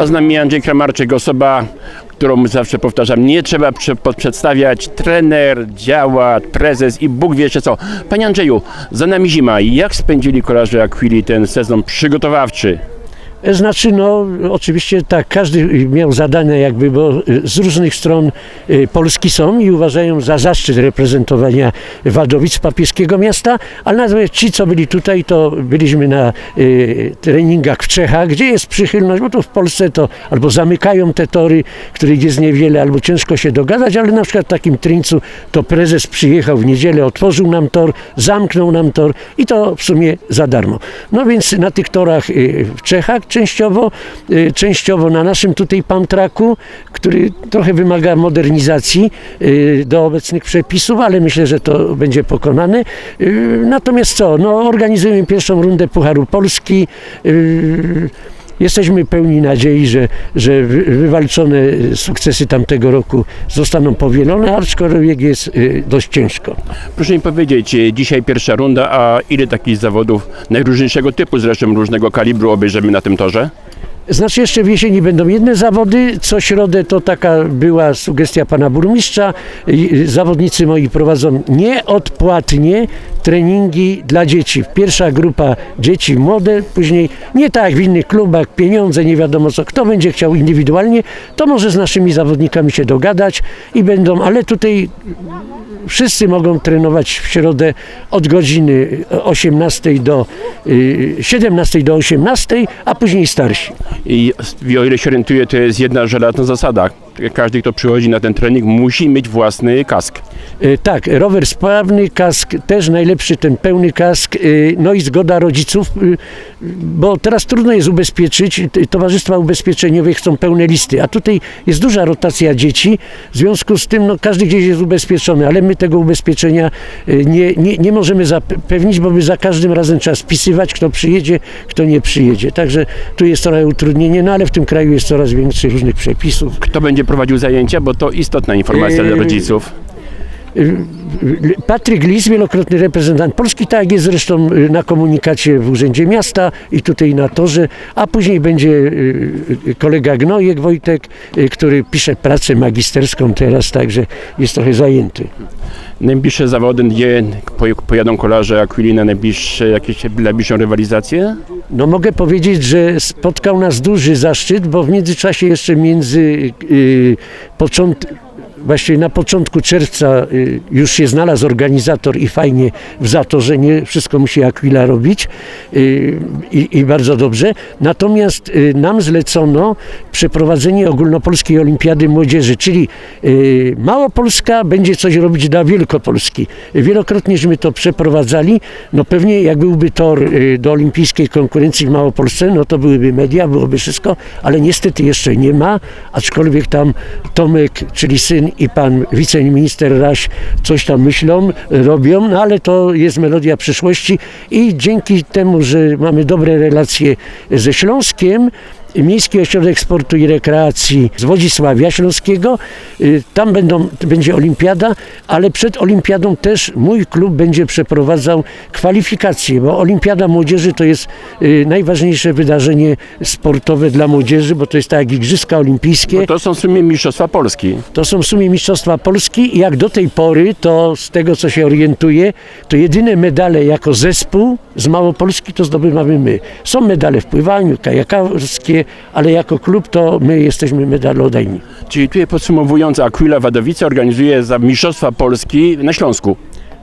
A z nami Andrzej Kramarczyk, osoba, którą zawsze powtarzam, nie trzeba przedstawiać, trener, działa, prezes i Bóg wie jeszcze co. Panie Andrzeju, za nami zima. Jak spędzili kolarze Aquili ten sezon przygotowawczy? Znaczy, no oczywiście tak, każdy miał zadania jakby, bo y, z różnych stron y, Polski są i uważają za zaszczyt reprezentowania Wadowic papieskiego miasta, ale natomiast ci, co byli tutaj, to byliśmy na y, treningach w Czechach, gdzie jest przychylność, bo to w Polsce to albo zamykają te tory, których jest niewiele, albo ciężko się dogadać, ale na przykład w takim Tryńcu to prezes przyjechał w niedzielę, otworzył nam tor, zamknął nam tor i to w sumie za darmo. No więc na tych torach y, w Czechach częściowo, y, częściowo na naszym tutaj Pamtraku, który trochę wymaga modernizacji y, do obecnych przepisów, ale myślę, że to będzie pokonane. Y, Natomiast co, no organizujemy pierwszą rundę Pucharu Polski. Y, Jesteśmy pełni nadziei, że, że wy- wywalczone sukcesy tamtego roku zostaną powielone, aczkolwiek jest y, dość ciężko. Proszę mi powiedzieć, e, dzisiaj pierwsza runda, a ile takich zawodów najróżniejszego typu, zresztą różnego kalibru obejrzymy na tym torze? Znaczy jeszcze w jesieni będą jedne zawody, co środę to taka była sugestia pana burmistrza. I Zawodnicy moi prowadzą nieodpłatnie treningi dla dzieci. Pierwsza grupa dzieci młode, później nie tak jak w innych klubach, pieniądze, nie wiadomo co. Kto będzie chciał indywidualnie, to może z naszymi zawodnikami się dogadać i będą, ale tutaj wszyscy mogą trenować w środę od godziny 18 do y, 17 do 18, a później starsi. I o ile się orientuję, to jest jedna żelazna zasada. Każdy, kto przychodzi na ten trening, musi mieć własny kask. Y, Tak, rower sprawny, kask też najlepszy, ten pełny kask, y, no i zgoda rodziców, y, bo teraz trudno jest ubezpieczyć, towarzystwa ubezpieczeniowe chcą pełne listy, a tutaj jest duża rotacja dzieci, w związku z tym no, każdy gdzieś jest ubezpieczony, ale my tego ubezpieczenia nie, nie, nie możemy zapewnić, bo by za każdym razem trzeba spisywać, kto przyjedzie, kto nie przyjedzie, także tu jest trochę utrudnienie, no ale w tym kraju jest coraz więcej różnych przepisów. Kto będzie prowadził zajęcia, bo to istotna informacja dla rodziców. Patryk Lis, wielokrotny reprezentant Polski, tak jest zresztą na komunikacie w Urzędzie Miasta i tutaj na torze, a później będzie y, y, kolega Gnojek Wojtek, y, który pisze pracę magisterską teraz, także jest trochę zajęty. Najbliższe zawody, gdzie poj- pojadą kolarze Aquili na najbliższe, jakieś najbliższą rywalizację? No mogę powiedzieć, że spotkał nas duży zaszczyt, bo w międzyczasie jeszcze między y, począt, właściwie na początku czerwca y, już się znalazł organizator i fajnie w zatorze, nie wszystko musi Aquila robić y, i, i bardzo dobrze. Natomiast y, nam zlecono przeprowadzenie ogólnopolskiej olimpiady młodzieży, czyli Małopolska będzie coś robić dla Wielkopolski. Wielokrotnieśmy to przeprowadzali, no pewnie jak byłby tor do olimpijskiej konkurencji w Małopolsce, no to byłyby media, byłoby wszystko, ale niestety jeszcze nie ma, aczkolwiek tam Tomek, czyli syn i pan wiceminister Raś coś tam myślą, robią, no ale to jest melodia przyszłości i dzięki temu, że mamy dobre relacje ze Śląskiem, Miejski Ośrodek Sportu i Rekreacji z Wodzisławia Śląskiego. Y, Tam będą, będzie olimpiada, ale przed olimpiadą też mój klub będzie przeprowadzał kwalifikacje, bo olimpiada młodzieży to jest y, najważniejsze wydarzenie sportowe dla młodzieży, bo to jest tak jak Igrzyska Olimpijskie. Bo to są w sumie Mistrzostwa Polski. To są w sumie Mistrzostwa Polski i jak do tej pory, to z tego co się orientuję, to jedyne medale jako zespół z Małopolski to zdobywamy my. Są medale w pływaniu, kajakarskie, ale jako klub to my jesteśmy medalodajni. Czyli tutaj podsumowując, Aquila Wadowice organizuje za Mistrzostwa Polski na Śląsku.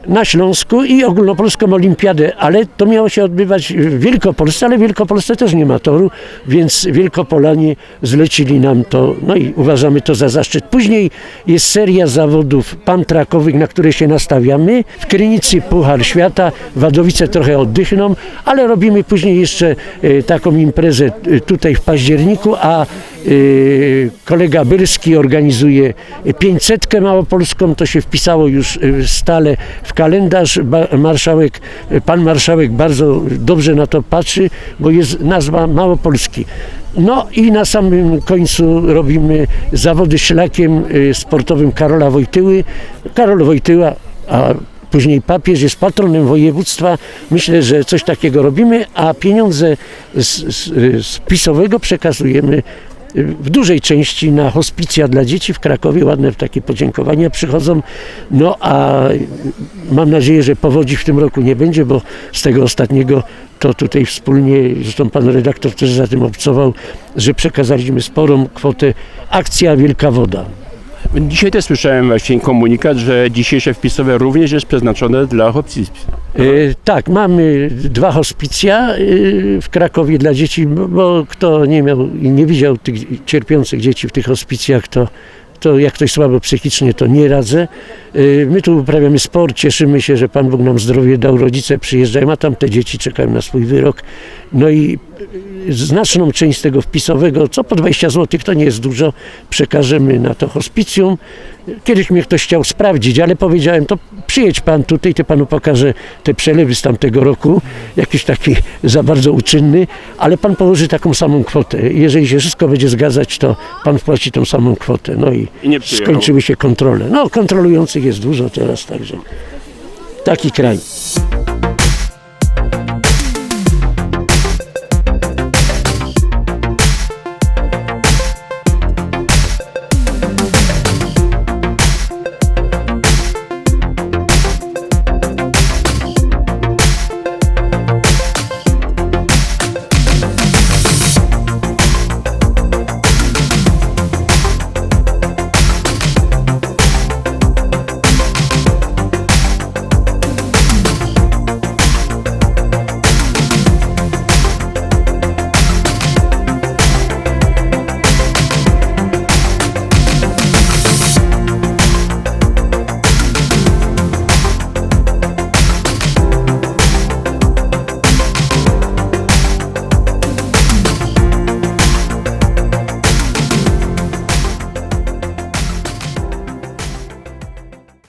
Na Śląsku i ogólnopolską olimpiadę, ale to miało się odbywać w Wielkopolsce, ale w Wielkopolsce też nie ma toru, więc Wielkopolanie zlecili nam to, no i uważamy to za zaszczyt. Później jest seria zawodów pantrakowych, na które się nastawiamy. W Krynicy Puchar Świata, Wadowice trochę oddychną, ale robimy później jeszcze e, taką imprezę e, tutaj w październiku, a kolega Byrski organizuje 500 małopolską, to się wpisało już e, stale w kalendarz. Marszałek, pan marszałek bardzo dobrze na to patrzy, bo jest nazwa Małopolski. No i na samym końcu robimy zawody szlakiem y, sportowym Karola Wojtyły. Karol Wojtyła, a później papież jest patronem województwa. Myślę, że coś takiego robimy, a pieniądze z, z, z pisowego przekazujemy y, w dużej części na hospicja dla dzieci w Krakowie. Ładne takie podziękowania przychodzą. No a mam nadzieję, że powodzi w tym roku nie będzie, bo z tego ostatniego to tutaj wspólnie, zresztą pan redaktor też za tym obcował, że przekazaliśmy sporą kwotę akcja Wielka Woda. Dzisiaj też słyszałem właśnie komunikat, że dzisiejsze wpisowe również jest przeznaczone dla hospicji. E, tak, mamy dwa hospicja e, w Krakowie dla dzieci, bo- kto nie miał i nie widział tych cierpiących dzieci w tych hospicjach, to, to jak ktoś słabo psychicznie, to nie radzę. E, My tu uprawiamy sport, cieszymy się, że Pan Bóg nam zdrowie dał, rodzice przyjeżdżają, a tam te dzieci czekają na swój wyrok. No i znaczną część tego wpisowego, co po 20 zł, to nie jest dużo, przekażemy na to hospicjum. Kiedyś mnie ktoś chciał sprawdzić, ale powiedziałem, to przyjedź pan tutaj, to panu pokażę te przelewy z tamtego roku, jakiś taki za bardzo uczynny, ale pan położy taką samą kwotę. Jeżeli się wszystko będzie zgadzać, to pan wpłaci tą samą kwotę. No i, I skończyły się kontrole. No, kontrolujących jest dużo teraz, także taki kraj.